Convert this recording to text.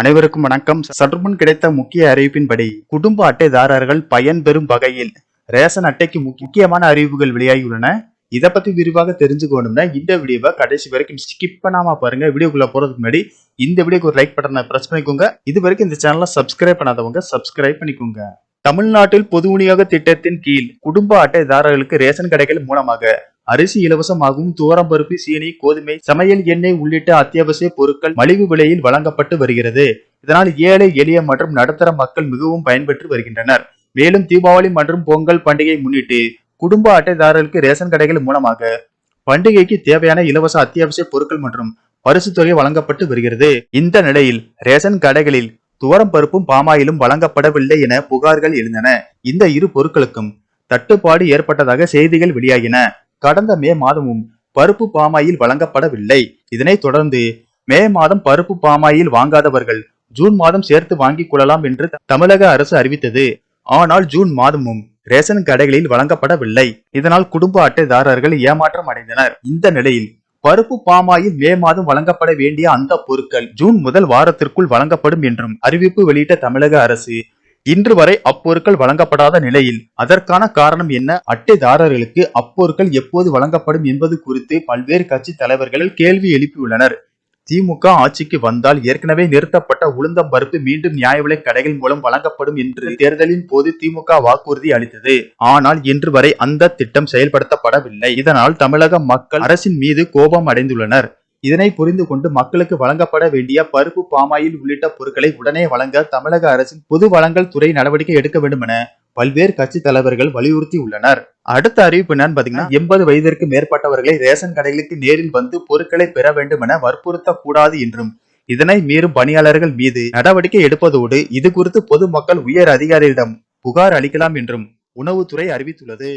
அனைவருக்கும் வணக்கம். சற்றுமுன் கிடைத்த முக்கிய அறிவிப்பின்படி குடும்ப அட்டைதாரர்கள் பயன்பெறும் வகையில் ரேஷன் அட்டைக்கு முக்கியமான அறிவிப்புகள் வெளியாகியுள்ளன. இதை பத்தி விரிவாக தெரிஞ்சுக்கணும்னா இந்த வீடியோவை கடைசி வரைக்கும் ஸ்கிப் பண்ணாம பாருங்க. வீடியோக்குள்ள போறதுக்கு முன்னாடி இந்த வீடியோக்கு ஒரு லைக் பட்டனை பிரஸ் பண்ணிக்கோங்க. இது வரைக்கும் இந்த சேனலை சப்ஸ்கிரைப் பண்ணாதவங்க சப்ஸ்கிரைப் பண்ணிக்கோங்க. தமிழ்நாட்டில் பொது விநியோக திட்டத்தின் கீழ் குடும்ப அட்டைதாரர்களுக்கு ரேஷன் கடைகள் மூலமாக அரிசி இலவசமாகவும் துவரம்பருப்பு சீனி கோதுமை சமையல் எண்ணெய் உள்ளிட்ட அத்தியாவசிய பொருட்கள் மலிவு விலையில் வழங்கப்பட்டு வருகிறது. இதனால் ஏழை எளிய மற்றும் நடுத்தர மக்கள் மிகவும் பயன்பெற்று வருகின்றனர். மேலும் தீபாவளி மற்றும் பொங்கல் பண்டிகையை முன்னிட்டு குடும்ப அட்டைதாரர்களுக்கு ரேஷன் கடைகள் மூலமாக பண்டிகைக்கு தேவையான இலவச அத்தியாவசிய பொருட்கள் மற்றும் பரிசு தொகை வழங்கப்பட்டு வருகிறது. இந்த நிலையில் ரேஷன் கடைகளில் துவரம் பருப்பும் பாமாயிலும் வழங்கப்படவில்லை என புகார்கள் எழுந்தன. இந்த இரு பொருட்களுக்கும் தட்டுப்பாடு ஏற்பட்டதாக செய்திகள் வெளியாகின. கடந்த மே மாதமும் பருப்பு பாமாயில் வழங்கப்படவில்லை. இதனைத் தொடர்ந்து மே மாதம் பருப்பு பாமாயில் வாங்காதவர்கள் ஜூன் மாதம் சேர்த்து வாங்கிக் கொள்ளலாம் என்று தமிழக அரசு அறிவித்தது. ஆனால் ஜூன் மாதமும் ரேஷன் கடைகளில் வழங்கப்படவில்லை. இதனால் குடும்ப அட்டைதாரர்கள் ஏமாற்றம் அடைந்தனர். இந்த நிலையில் பருப்பு பாமாயில் மே மாதம் வழங்கப்பட வேண்டிய அந்த பொருட்கள் ஜூன் முதல் வாரத்திற்குள் வழங்கப்படும் என்றும் அறிவிப்பு வெளியிட்ட தமிழக அரசு இன்று வரை அப்பொருட்கள் வழங்கப்படாத நிலையில் அதற்கான காரணம் என்ன? அட்டைதாரர்களுக்கு அப்பொருட்கள் எப்போது வழங்கப்படும் என்பது குறித்து பல்வேறு கட்சி தலைவர்கள் கேள்வி எழுப்பியுள்ளனர். திமுக ஆட்சிக்கு வந்தால் ஏற்கனவே நிறுத்தப்பட்ட உளுந்தம் பருப்பு மீண்டும் நியாய விலை கடைகள் மூலம் வழங்கப்படும் என்று தேர்தலின் போது திமுக வாக்குறுதி அளித்தது. ஆனால் இன்று வரை அந்த திட்டம் செயல்படுத்தப்படவில்லை. இதனால் தமிழக மக்கள் அரசின் மீது கோபம் அடைந்துள்ளனர். இதனை புரிந்து கொண்டு மக்களுக்கு வழங்கப்பட வேண்டிய பருப்பு பாமாயில் உள்ளிட்ட பொருட்களை உடனே வழங்க தமிழக அரசின் பொது வழங்கல் துறை நடவடிக்கை எடுக்க வேண்டும் என பல்வேறு கட்சி தலைவர்கள் வலியுறுத்தி உள்ளனர். அடுத்த அறிவிப்பு என்னன்னு பாத்தீங்கன்னா எண்பது வயதிற்கு மேற்பட்டவர்களை ரேஷன் கடைகளுக்கு நேரில் வந்து பொருட்களை பெற வேண்டும் என வற்புறுத்தக் கூடாது என்றும் இதனை மீறும் பணியாளர்கள் மீது நடவடிக்கை எடுப்பதோடு இது குறித்து பொதுமக்கள் உயர் அதிகாரியிடம் புகார் அளிக்கலாம் என்றும் உணவுத்துறை அறிவித்துள்ளது.